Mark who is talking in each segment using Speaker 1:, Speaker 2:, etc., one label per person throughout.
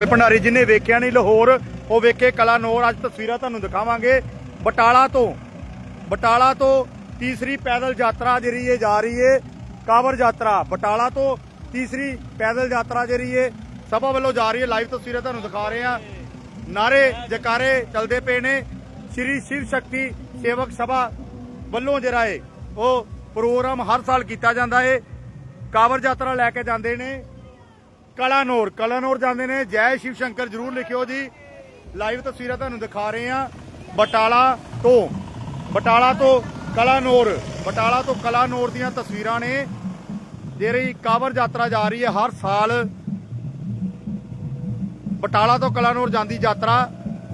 Speaker 1: ਭੰਡਾਰੀ ਜਿਹਨੇ ਵੇਖਿਆ ਨਹੀਂ, ਲਾਹੌਰ, ਉਹ ਵੇਖੇ ਕਲਾਨੌਰ ਅੱਜ ਤਸਵੀਰਾਂ ਤੁਹਾਨੂੰ ਦਿਖਾਵਾਂਗੇ। ਬਟਾਲਾ ਤੋਂ ਬਟਾਲਾ ਤੋਂ ਤੀਸਰੀ ਪੈਦਲ ਯਾਤਰਾ ਜਿਹੜੀ ਇਹ ਜਾ ਰਹੀ ਏ, ਕਾਵਰ ਯਾਤਰਾ, ਬਟਾਲਾ ਤੋਂ ਤੀਸਰੀ ਪੈਦਲ ਯਾਤਰਾ ਜਿਹੜੀ ਏ, ਸਭਾ ਵੱਲੋਂ ਜਾ ਰਹੀ ਏ ਲਾਈਵ ਤਸਵੀਰਾਂ ਤੁਹਾਨੂੰ ਦਿਖਾ ਰਹੇ ਆ ਨਾਰੇ, ਜਕਾਰੇ ਚਲਦੇ ਪਏ ਨੇ, ਸ਼੍ਰੀ ਸ਼ਿਵ ਸ਼ਕਤੀ ਸੇਵਕ ਸਭਾ ਵੱਲੋਂ ਜਿਹੜਾ ਏ, ਉਹ ਪ੍ਰੋਗਰਾਮ ਹਰ ਸਾਲ ਕੀਤਾ ਜਾਂਦਾ ਏ। ਕਾਵਰ ਯਾਤਰਾ ਲੈ ਕੇ ਜਾਂਦੇ ਨੇ। ਕਲਾਨੌਰ ਕਲਾਨੌਰ ਜਾਂਦੇ ਨੇ। ਜੈ ਸ਼ਿਵ ਸ਼ੰਕਰ ਜਰੂਰ ਲਿਖਿਓ ਜੀ। ਲਾਈਵ ਤਸਵੀਰਾਂ ਤੁਹਾਨੂੰ ਦਿਖਾ ਰਹੇ ਹਾਂ। ਬਟਾਲਾ ਤੋਂ ਬਟਾਲਾ ਤੋਂ ਕਲਾਨੌਰ, ਬਟਾਲਾ ਤੋਂ ਕਲਾਨੌਰ ਦੀਆਂ ਤਸਵੀਰਾਂ ਨੇ। ਜਿਹੜੀ ਕਾਵਰ ਯਾਤਰਾ ਜਾ ਰਹੀ ਹੈ ਹਰ ਸਾਲ। ਬਟਾਲਾ ਤੋਂ ਕਲਾਨੌਰ ਜਾਂਦੀ ਯਾਤਰਾ,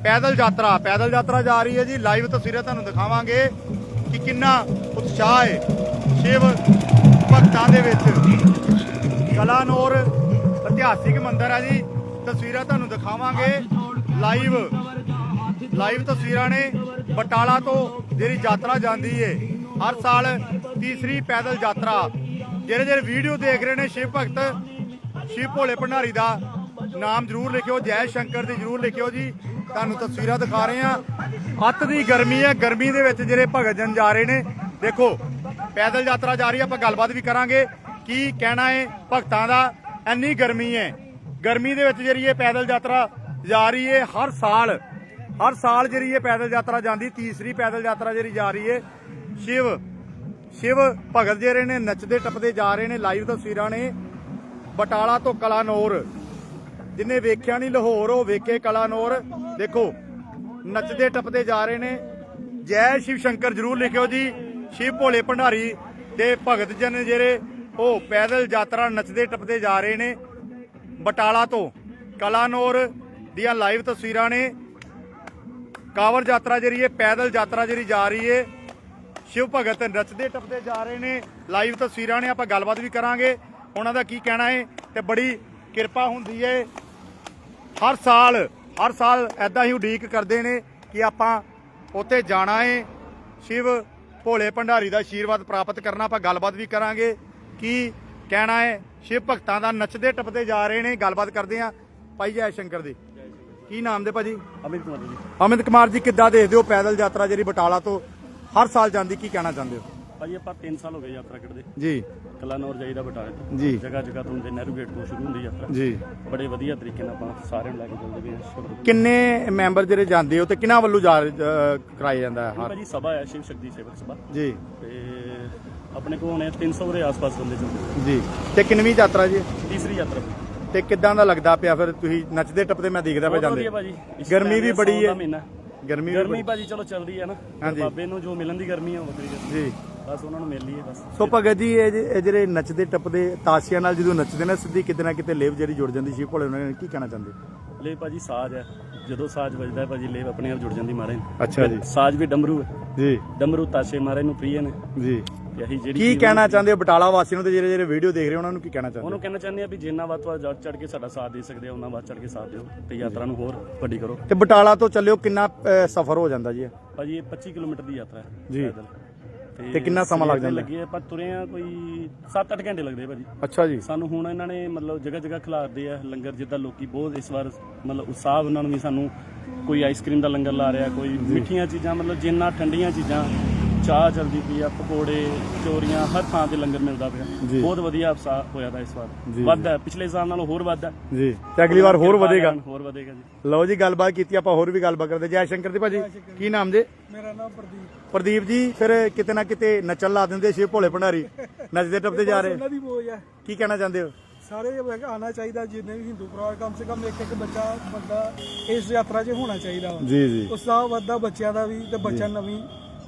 Speaker 1: ਪੈਦਲ ਯਾਤਰਾ ਪੈਦਲ ਯਾਤਰਾ ਜਾ ਰਹੀ ਹੈ ਜੀ। ਲਾਈਵ ਤਸਵੀਰਾਂ ਤੁਹਾਨੂੰ ਦਿਖਾਵਾਂਗੇ ਕਿ ਕਿੰਨਾ ਉਤਸ਼ਾਹ ਹੈ। ਸ਼ਿਵ ਭਗਤਾਂ ਦੇ ਵਿੱਚ ਕਲਾਨੌਰ ਇਤਿਹਾਸਿਕ ਮੰਦਿਰ ਹੈ ਜੀ। ਤਸਵੀਰਾਂ ਤੁਹਾਨੂੰ ਦਿਖਾਵਾਂਗੇ। ਲਾਈਵ ਲਾਈਵ ਤਸਵੀਰਾਂ ਨੇ ਬਟਾਲਾ ਤੋਂ ਜਿਹੜੀ ਯਾਤਰਾ ਜਾਂਦੀ ਏ। ਹਰ ਸਾਲ ਤੀਸਰੀ ਪੈਦਲ ਯਾਤਰਾ। ਜਿਹੜੇ ਜਿਹੜੇ ਵੀਡੀਓ ਦੇਖ ਰਹੇ ਨੇ ਸ਼ਿਵ ਭਗਤ, ਸ਼ਿਵ ਭੋਲੇ ਭੰਡਾਰੀ ਦਾ, ਨਾਮ ਜਰੂਰ ਲਿਖਿਓ, ਜੈ ਸ਼ੰਕਰ ਦੀ ਜਰੂਰ ਲਿਖਿਓ ਜੀ। ਤੁਹਾਨੂੰ ਤਸਵੀਰਾਂ ਦਿਖਾ ਰਹੇ ਹਾਂ। ਅੱਤ ਦੀ ਗਰਮੀ ਹੈ। ਗਰਮੀ ਦੇ ਵਿੱਚ ਜਿਹੜੇ ਭਗਤ ਜਨ ਜਾ ਰਹੇ ਨੇ, ਦੇਖੋ, ਪੈਦਲ ਯਾਤਰਾ ਜਾ ਰਹੀ ਹੈ। ਆਪਾਂ ਗੱਲਬਾਤ ਵੀ ਕਰਾਂਗੇ। ਕੀ ਕਹਿਣਾ ਹੈ ਭਗਤਾਂ ਦਾ? ਇੰਨੀ ਗਰਮੀ ਹੈ। ਗਰਮੀ ਦੇ ਵਿੱਚ ਜਿਹੜੀ ਇਹ ਪੈਦਲ ਯਾਤਰਾ ਜਾ ਰਹੀ ਹੈ ਹਰ ਸਾਲ ਹਰ ਸਾਲ ਜਿਹੜੀ ਇਹ ਪੈਦਲ ਯਾਤਰਾ ਜਾਂਦੀ, ਤੀਸਰੀ ਪੈਦਲ ਯਾਤਰਾ ਜਿਹੜੀ ਜਾ ਰਹੀ ਹੈ, ਸ਼ਿਵ ਸ਼ਿਵ ਭਗਤ ਜਿਹੜੇ ਨੇ, ਨੱਚਦੇ ਟੱਪਦੇ ਜਾ ਰਹੇ ਨੇ ਲਾਈਵ ਤਸਵੀਰਾਂ ਨੇ। ਬਟਾਲਾ ਤੋਂ ਕਲਾਨੌਰ, ਜਿਨੇ ਵੇਖਿਆ ਨਹੀਂ ਲਾਹੌਰ, ਉਹ ਵੇਖੇ ਕਲਾਨੌਰ। ਦੇਖੋ, ਨੱਚਦੇ ਟੱਪਦੇ ਜਾ ਰਹੇ ਨੇ। ਜੈ ਸ਼ਿਵ ਸ਼ੰਕਰ ਜਰੂਰ ਲਿਖਿਓ ਜੀ, ਸ਼ਿਵ ਭੋਲੇ ਭੰਡਾਰੀ ਤੇ ਭਗਤ ਜਨ ਜਿਹੜੇ ਉਹ ਪੈਦਲ ਯਾਤਰਾ ਨੱਚਦੇ ਟੱਪਦੇ ਜਾ ਰਹੇ ਨੇ ਬਟਾਲਾ ਤੋਂ। ਕਲਾਨੌਰ ਦੀਆਂ ਲਾਈਵ ਤਸਵੀਰਾਂ ਨੇ। ਕਾਵਰ ਯਾਤਰਾ ਜਿਹੜੀ ਹੈ, ਪੈਦਲ ਯਾਤਰਾ ਜਿਹੜੀ ਜਾ ਰਹੀ ਹੈ, ਸ਼ਿਵ ਭਗਤ ਨੱਚਦੇ ਟੱਪਦੇ ਜਾ ਰਹੇ ਨੇ। ਲਾਈਵ ਤਸਵੀਰਾਂ ਨੇ, ਆਪਾਂ ਗੱਲਬਾਤ ਵੀ ਕਰਾਂਗੇ। ਉਹਨਾਂ ਦਾ ਕੀ ਕਹਿਣਾ ਹੈ ਤੇ ਬੜੀ ਕਿਰਪਾ ਹੁੰਦੀ ਹੈ। ਹਰ ਸਾਲ ਹਰ ਸਾਲ ਐਦਾਂ ਹੀ ਉਡੀਕ ਕਰਦੇ ਨੇ ਕਿ ਆਪਾਂ ਉੱਥੇ ਜਾਣਾ ਹੈ। ਸ਼ਿਵ ਭੋਲੇ ਭੰਡਾਰੀ ਦਾ ਆਸ਼ੀਰਵਾਦ ਪ੍ਰਾਪਤ ਕਰਨਾ, ਆਪਾਂ ਗੱਲਬਾਤ ਵੀ ਕਰਾਂਗੇ। ਕੀ ਕਹਿਣਾ ਹੈ? ਸ਼ਿਵ ਭਗਤਾਂ ਦਾ ਨੱਚਦੇ ਟੱਪਦੇ ਜਾ ਰਹੇ ਨੇ ਗੱਲਬਾਤ ਕਰਦੇ ਆ ਭਾਈ ਜੈ ਸ਼ੰਕਰ ਦੀ। ਕੀ ਨਾਮ ਦੇ ਭਾਜੀ?
Speaker 2: ਅਮਿਤ ਕੁਮਾਰ ਜੀ।
Speaker 1: ਅਮਿਤ ਕੁਮਾਰ ਜੀ ਕਿੱਦਾਂ ਦੇਖਦੇ ਹੋ ਪੈਦਲ ਯਾਤਰਾ ਜਿਹੜੀ ਬਟਾਲਾ ਤੋਂ ਹਰ ਸਾਲ ਜਾਂਦੀ ਕੀ ਕਹਿਣਾ ਚਾਹੁੰਦੇ ਹੋ?
Speaker 2: ਭਾਜੀ ਆਪਾਂ 3 ਸਾਲ ਹੋ ਗਏ ਯਾਤਰਾ ਕਰਦੇ।
Speaker 1: ਜੀ।
Speaker 2: ਕਲਾਨੌਰ ਜਾਈਦਾ ਬਟਾਲੇ ਤੋਂ।
Speaker 1: ਜੀ।
Speaker 2: ਜਗ੍ਹਾ ਜਗ੍ਹਾ ਤੋਂ ਨਹਿਰੂ ਗੇਟ ਤੋਂ ਸ਼ੁਰੂ ਹੁੰਦੀ ਯਾਤਰਾ।
Speaker 1: ਜੀ।
Speaker 2: ਬੜੇ ਵਧੀਆ ਤਰੀਕੇ ਨਾਲ ਆਪਾਂ ਸਾਰਿਆਂ ਨੂੰ ਲੈ ਕੇ ਚੱਲਦੇ ਪਏ
Speaker 1: ਕਿੰਨੇ ਮੈਂਬਰ ਜਿਹੜੇ ਜਾਂਦੇ ਹੋ ਤੇ ਕਿਹਨਾਂ ਵੱਲੋਂ ਜਾ ਕਰਾਇਆ ਜਾਂਦਾ ਹੈ?
Speaker 2: ਭਾਜੀ ਸਭਾ ਹੈ ਸ਼ਿਵ ਸ਼ਕਤੀ ਸੇਵਕ ਸਭਾ।
Speaker 1: ਜੀ।
Speaker 2: ਤੇ ਆਪਣੇ ਕੋਲ ਹੋਣੇ 300 ਦੇ ਆਸ-ਪਾਸ ਬੰਦੇ ਚੱਲਦੇ
Speaker 1: ਜੀ। ਤੇ ਕਿੰਨਵੀਂ ਯਾਤਰਾ ਜੀ?
Speaker 2: ਤੀਸਰੀ ਯਾਤਰਾ।
Speaker 1: ਤੇ ਕਿੱਦਾਂ ਦਾ ਲੱਗਦਾ ਪਿਆ ਫਿਰ ਤੁਸੀਂ ਨੱਚਦੇ ਟੱਪਦੇ ਮੈਂ ਦੇਖਦਾ ਪਿਆ
Speaker 2: ਬਹੁਤ
Speaker 1: ਜਾਂਦੇ।
Speaker 2: ਵਧੀਆ ਭਾਜੀ। ਇਸ
Speaker 1: ਗਰਮੀ
Speaker 2: time
Speaker 1: ਵੀ
Speaker 2: ਇਹ
Speaker 1: ਬੜੀ
Speaker 2: ਦਾ
Speaker 1: ਹੈ।
Speaker 2: ਮਹੀਨਾ।
Speaker 1: ਗਰਮੀ ਵੀ
Speaker 2: ਗਰਮੀ ਭਾਜੀ ਚਲੋ ਚੱਲਦੀ ਹੈ ਨਾ।
Speaker 1: ਹਾਂਜੀ।
Speaker 2: ਬਾਬੇ ਨੂੰ ਜੋ ਮਿਲਣ ਦੀ ਗਰਮੀ ਹੈ ਉਹ ਵੱਖਰੀ ਹੈ।
Speaker 1: ਜੀ।
Speaker 2: ਬਸ ਉਹਨਾਂ ਨੂੰ ਮਿਲ ਲਈਏ ਬਸ।
Speaker 1: ਸੋ ਭਗਤ ਜੀ ਇਹ ਜੇ- ਇਹ ਜਿਹੜੇ ਨੱਚਦੇ ਟੱਪਦੇ ਤਾਸ਼ੀਆਂ ਨਾਲ ਜਦੋਂ ਨੱਚਦੇ ਨੇ ਸਿੱਧੀ ਕਿਤੇ ਨਾ ਕਿਤੇ ਲੇਵ ਜਿਹੜੀ ਜੁੜ ਜਾਂਦੀ ਸ਼ਿਵ ਭੋਲੇ ਉਹਨਾਂ ਨੇ ਕੀ ਕਹਿਣਾ ਚਾਹੁੰਦੇ?
Speaker 2: ਲੈ ਭਾਜੀ ਸਾਜ ਹੈ। ਜਦੋਂ ਸਾਜ ਵੱਜਦਾ ਹੈ ਭਾਜੀ ਲੇਵ ਆਪਣੇ ਆਪ ਜੁੜ ਜਾਂਦੀ ਮਾਰੇ
Speaker 1: ਅੱਛਾ ਜੀ।
Speaker 2: ਸਾਜ ਵੀ ਡਮਰੂ ਹੈ।
Speaker 1: ਜੀ।
Speaker 2: ਡਮਰੂ ਤਾਸ਼ੇ ਮਾਰੇ ਨੂੰ ਪ੍ਰਿਯ ਨੇ।
Speaker 1: ਜੀ।
Speaker 2: ਤੇ ਅਸੀਂ ਜਿਹੜੀ
Speaker 1: ਕੀ ਕਹਿਣਾ ਚਾਹੁੰਦੇ ਹੋ ਬਟਾਲਾ ਵਾਸੀਆਂ ਨੂੰ ਤੇ ਜਿਹੜੇ ਜਿਹੜੇ ਵੀਡੀਓ ਦੇਖ ਰਹੇ ਉਹਨਾਂ ਨੂੰ ਕੀ ਕਹਿਣਾ ਚਾਹੁੰਦੇ
Speaker 2: ਉਹਨੂੰ ਕਹਿਣਾ ਚਾਹੁੰਦੇ ਆ ਵੀ ਜਿੰਨਾ ਵੱਧ ਤੋਂ ਵੱਧ ਚੜ ਕੇ ਸਾਡਾ ਸਾਥ ਦੇ ਸਕਦੇ ਆ ਉਹਨਾਂ ਵੱਧ ਚੜ ਕੇ ਸਾਥ ਦਿਓ ਤੇ ਯਾਤਰਾ ਨੂੰ ਹੋਰ ਵੱਡੀ ਕਰੋ
Speaker 1: ਤੇ ਬਟਾਲਾ ਤੋਂ ਚੱਲਿਓ ਕਿੰਨਾ ਸਫ਼ਰ ਹੋ ਜਾਂਦਾ ਜੀ ਇਹ?
Speaker 2: ਭਾਜੀ ਇਹ 25 ਕਿਲੋਮੀਟਰ ਦੀ ਯਾਤਰਾ ਹੈ
Speaker 1: ਜੀ।
Speaker 2: ਪੈਦਲ।
Speaker 1: ਤੇ ਕਿੰਨਾ ਸਮਾਂ ਲੱਗ
Speaker 2: ਸਵੇਰ ਦੇ
Speaker 1: ਜਾਂਦਾ?
Speaker 2: ਲੱਗੇ ਆਪਾਂ ਤੁਰੇ ਆ ਕੋਈ 7-8 ਘੰਟੇ ਲੱਗਦੇ ਆ ਭਾਜੀ
Speaker 1: ਅੱਛਾ ਜੀ
Speaker 2: ਸਾਨੂੰ ਹੁਣ ਇਹਨਾਂ ਨੇ ਮਤਲਬ ਜਗ੍ਹਾ ਜਗ੍ਹਾ ਖਿਲਾਰਦੇ ਆ ਲੰਗਰ ਜਿੱਦਾਂ ਲੋਕੀ ਬਹੁਤ ਇਸ ਵਾਰ ਮਤਲਬ ਉਤਸ਼ਾਹ ਉਹਨਾਂ ਨੂੰ ਵੀ ਸਾਨੂੰ ਕੋਈ ਆਈਸਕ੍ਰੀਮ ਦਾ ਲੰਗਰ ਲਾ ਰਿਹਾ ਕੋਈ ਮਿੱਠੀਆਂ ਚੀਜ਼ਾਂ ਮਤਲਬ ਜਿੰਨਾ ਠੰਡੀਆਂ ਚੀਜ਼ਾਂ ਚਾਹ ਜਲਦੀ ਪਈ ਆ ਪਕੌੜੇ ਚੋਰੀਆਂ ਹਰ ਥਾਂ ਤੇ ਲੰਗਰ ਮਿਲਦਾ ਪਿਆ।
Speaker 1: ਜੀ।
Speaker 2: ਬਹੁਤ ਵਧੀਆ ਉਤਸ਼ਾਹ ਹੋਇਆ ਦਾ ਇਸ ਵਾਰ।
Speaker 1: ਜੀ,
Speaker 2: ਵੱਧ ਹੈ ਪਿਛਲੇ ਸਾਲ ਨਾਲੋਂ ਹੋਰ ਵੱਧ ਹੈ।
Speaker 1: ਜੀ। ਤੇ ਅਗਲੀ ਵਾਰ ਹੋਰ ਵਧੇਗਾ।
Speaker 2: ਹੋਰ ਵਧੇਗਾ ਜੀ।
Speaker 1: ਲਓ ਜੀ ਗੱਲਬਾਤ ਕੀਤੀ ਆਪਾਂ ਹੋਰ ਵੀ ਗੱਲਬਾਤ ਕਰਦੇ। ਜੈ ਸ਼ੰਕਰ ਦੀ ਭਾਜੀ ਕੀ ਨਾਮ ਜੇ?
Speaker 3: ਮੇਰਾ ਨਾਮ ਪ੍ਰਦੀਪ।
Speaker 1: ਪ੍ਰਦੀਪ ਜੀ ਫਿਰ ਕਿਤੇ ਨਾ ਕਿਤੇ ਨੱਚਣ ਲਾ ਦਿੰਦੇ ਸ਼ਿਵ ਭੋਲੇ ਭੰਡਾਰੀ। ਨੱਚਦੇ ਟੱਪਦੇ ਜਾ ਰਹੇ।
Speaker 3: ਉਹਨਾਂ ਦੀ ਬੋਝ ਹੈ।
Speaker 1: ਕੀ ਕਹਿਣਾ ਚਾਹੁੰਦੇ ਹੋ?
Speaker 3: ਸਾਰੇ ਮੈਂ ਕਿਹਾ ਆਉਣਾ ਚਾਹੀਦਾ ਜਿੰਨੇ ਵੀ ਹਿੰਦੂ ਪਰਿਵਾਰ ਕਮ ਸੇ ਕਮ ਇੱਕ ਇੱਕ ਬੱਚਾ ਬੰਦਾ ਇਸ ਯਾਤਰਾ 'ਚ ਹੋਣਾ ਚਾਹੀਦਾ ਵਾ।
Speaker 1: ਜੀ ਜੀ।
Speaker 3: ਉਤਸ਼ਾਹ ਵੱਧਦਾ ਬੱਚਿਆਂ ਦਾ ਵੀ ਤੇ ਬੱਚਾ ਨਵੀਂ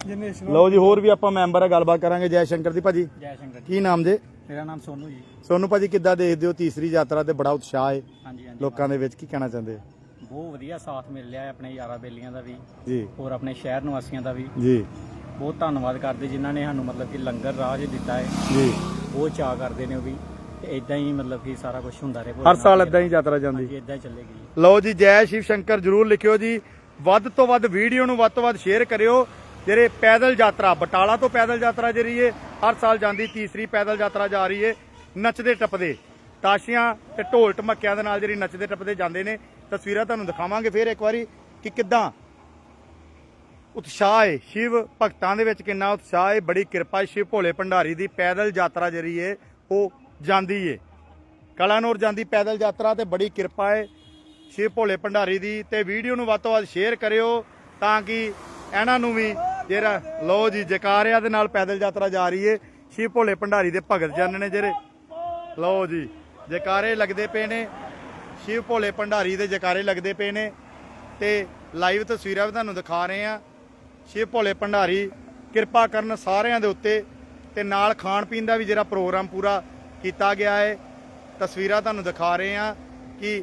Speaker 3: ਜਨਰੇਸ਼ਨ
Speaker 1: ਲਓ ਜੀ ਹੋਰ ਵੀ ਆਪਾਂ ਮੈਂਬਰ ਆ ਗੱਲਬਾਤ ਕਰਾਂਗੇ ਜੈ ਸ਼ੰਕਰ ਦੀ ਭਾਜੀ।
Speaker 4: ਜੈ ਸ਼ੰਕਰ ਜੀ।
Speaker 1: ਕੀ ਨਾਮ ਜੇ?
Speaker 4: ਮੇਰਾ ਨਾਮ ਸੋਨੂ ਜੀ।
Speaker 1: ਸੋਨੂੰ ਭਾਜੀ ਕਿੱਦਾਂ ਦੇਖਦੇ ਹੋ ਤੀਸਰੀ ਯਾਤਰਾ ਤੇ? ਬੜਾ ਉਤਸ਼ਾਹ ਹੈ
Speaker 4: ਹਾਂਜੀ ਹਾਂਜੀ।
Speaker 1: ਲੋਕਾਂ ਦੇ ਵਿੱਚ ਕੀ ਕਹਿਣਾ ਚਾਹੁੰਦੇ ਹੋ?
Speaker 4: ਬਹੁਤ ਵਧੀਆ ਸਾਥ ਮਿਲ ਰਿਹਾ ਹੈ ਆਪਣੇ ਯਾਰਾਂ ਬੇਲੀਆਂ ਦਾ ਵੀ।
Speaker 1: ਜੀ।
Speaker 4: ਹੋਰ ਆਪਣੇ ਸ਼ਹਿਰ ਨਿਵਾਸੀਆਂ ਦਾ ਵੀ।
Speaker 1: ਜੀ।
Speaker 4: ਬਹੁਤ ਧੰਨਵਾਦ ਕਰਦੇ ਜਿਨ੍ਹਾਂ ਨੇ ਸਾਨੂੰ ਮਤਲਬ ਕਿ ਲੰਗਰ ਰਾਹ ਦਿੱਤਾ ਹੈ।
Speaker 1: ਜੀ।
Speaker 4: ਬਹੁਤ ਚਾਅ ਕਰਦੇ ਨੇ ਉਹ ਵੀ। ਇਦਾਂ ਹੀ ਮਤਲਬ ਕਿ ਸਾਰਾ ਕੁਝ ਹੁੰਦਾ ਰਹੇ।
Speaker 1: ਹਰ ਸਾਲ ਇਦਾਂ ਹੀ ਯਾਤਰਾ ਜਾਂਦੀ।
Speaker 4: ਹਾਂਜੀ ਇਦਾਂ ਚੱਲੇਗੀ ਜੀ
Speaker 1: ਲਓ ਜੀ ਜੈ ਸ਼ਿਵ ਸ਼ੰਕਰ ਜਰੂਰ ਲਿਖਿਓ ਜੀ। ਵੱਧ ਤੋਂ ਵੱਧ ਵੀਡੀਓ ਨੂੰ ਵੱਧ ਤੋਂ ਵੱਧ ਸ਼ੇਅਰ ਕਰਿਓ। ਜਿਹੜੇ ਪੈਦਲ ਯਾਤਰਾ, ਬਟਾਲਾ ਤੋਂ ਪੈਦਲ ਯਾਤਰਾ ਜਿਹੜੀ ਏ, ਹਰ ਸਾਲ ਜਾਂਦੀ, ਤੀਸਰੀ ਪੈਦਲ ਯਾਤਰਾ ਜਾ ਰਹੀ ਏ, ਨੱਚਦੇ ਟੱਪਦੇ। ਤਾਸ਼ੀਆਂ ਤੇ ਢੋਲ ਢਮੱਕਿਆਂ ਦੇ ਨਾਲ ਜਿਹੜੀ ਨੱਚਦੇ ਟੱਪਦੇ ਜਾਂਦੇ ਨੇ। ਤਸਵੀਰਾਂ ਤੁਹਾਨੂੰ ਦਿਖਾਵਾਂਗੇ ਫਿਰ ਇੱਕ ਵਾਰੀ ਕਿ ਕਿੱਦਾਂ ਉਤਸ਼ਾਹ ਹੈ ਸ਼ਿਵ ਭਗਤਾਂ ਦੇ ਵਿੱਚ ਕਿੰਨਾ ਉਤਸ਼ਾਹ ਹੈ ਬੜੀ ਕਿਰਪਾ ਹੈ ਸ਼ਿਵ ਭੋਲੇ ਭੰਡਾਰੀ ਦੀ ਪੈਦਲ ਯਾਤਰਾ ਜਿਹੜੀ ਹੈ ਉਹ ਜਾਂਦੀ ਹੈ ਕਲਾਨੌਰ ਜਾਂਦੀ ਪੈਦਲ ਯਾਤਰਾ ਤੇ ਬੜੀ ਕਿਰਪਾ ਹੈ ਸ਼ਿਵ ਭੋਲੇ ਭੰਡਾਰੀ ਦੀ ਤੇ ਵੀਡੀਓ ਨੂੰ ਵੱਧ ਤੋਂ ਵੱਧ ਸ਼ੇਅਰ ਕਰਿਓ ਤਾਂ ਕਿ ਇਹਨਾਂ ਨੂੰ ਵੀ ਜਿਹੜਾ ਲੋ ਜੀ, ਜਕਾਰਿਆਂ ਦੇ ਨਾਲ ਪੈਦਲ ਯਾਤਰਾ ਜਾ ਰਹੀ ਹੈ ਸ਼ਿਵ ਭੋਲੇ ਭੰਡਾਰੀ ਦੇ ਭਗਤ ਜਨ ਨੇ ਜਿਹੜੇ ਲਓ ਜੀ, ਜਕਾਰੇ ਲੱਗਦੇ ਪਏ ਨੇ। ਸ਼ਿਵ ਭੋਲੇ ਭੰਡਾਰੀ ਦੇ ਜਕਾਰੇ ਲੱਗਦੇ ਪਏ ਨੇ। ਤੇ ਲਾਈਵ ਤਸਵੀਰਾਂ ਵੀ ਤੁਹਾਨੂੰ ਦਿਖਾ ਰਹੇ ਆ ਸ਼ਿਵ ਭੋਲੇ ਭੰਡਾਰੀ, ਕਿਰਪਾ ਕਰਨ ਸਾਰਿਆਂ ਦੇ ਉੱਤੇ ਤੇ ਨਾਲ ਖਾਣ ਪੀਣ ਦਾ ਵੀ ਜਿਹੜਾ ਪ੍ਰੋਗਰਾਮ ਪੂਰਾ ਕੀਤਾ ਗਿਆ ਹੈ ਤਸਵੀਰਾਂ ਤੁਹਾਨੂੰ ਦਿਖਾ ਰਹੇ ਆ ਕਿ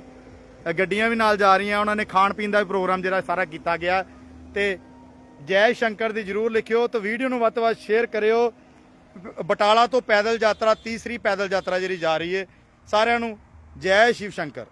Speaker 1: ਗੱਡੀਆਂ ਵੀ ਨਾਲ ਜਾ ਰਹੀਆਂ, ਉਹਨਾਂ ਨੇ ਖਾਣ ਪੀਣ ਦਾ ਵੀ ਪ੍ਰੋਗਰਾਮ ਜਿਹੜਾ ਸਾਰਾ ਕੀਤਾ ਗਿਆ। ਤੇ ਜੈ ਸ਼ੰਕਰ ਦੀ ਜਰੂਰ ਲਿਖਿਓ ਤੇ ਵੀਡੀਓ ਨੂੰ ਵੱਧ ਤੋਂ ਵੱਧ ਸ਼ੇਅਰ ਕਰਿਓ। ਬਟਾਲਾ ਤੋਂ ਪੈਦਲ ਯਾਤਰਾ, ਤੀਸਰੀ ਪੈਦਲ ਯਾਤਰਾ ਜਿਹੜੀ ਜਾ ਰਹੀ ਹੈ, ਸਾਰਿਆਂ ਨੂੰ ਜੈ ਸ਼ਿਵ ਸ਼ੰਕਰ।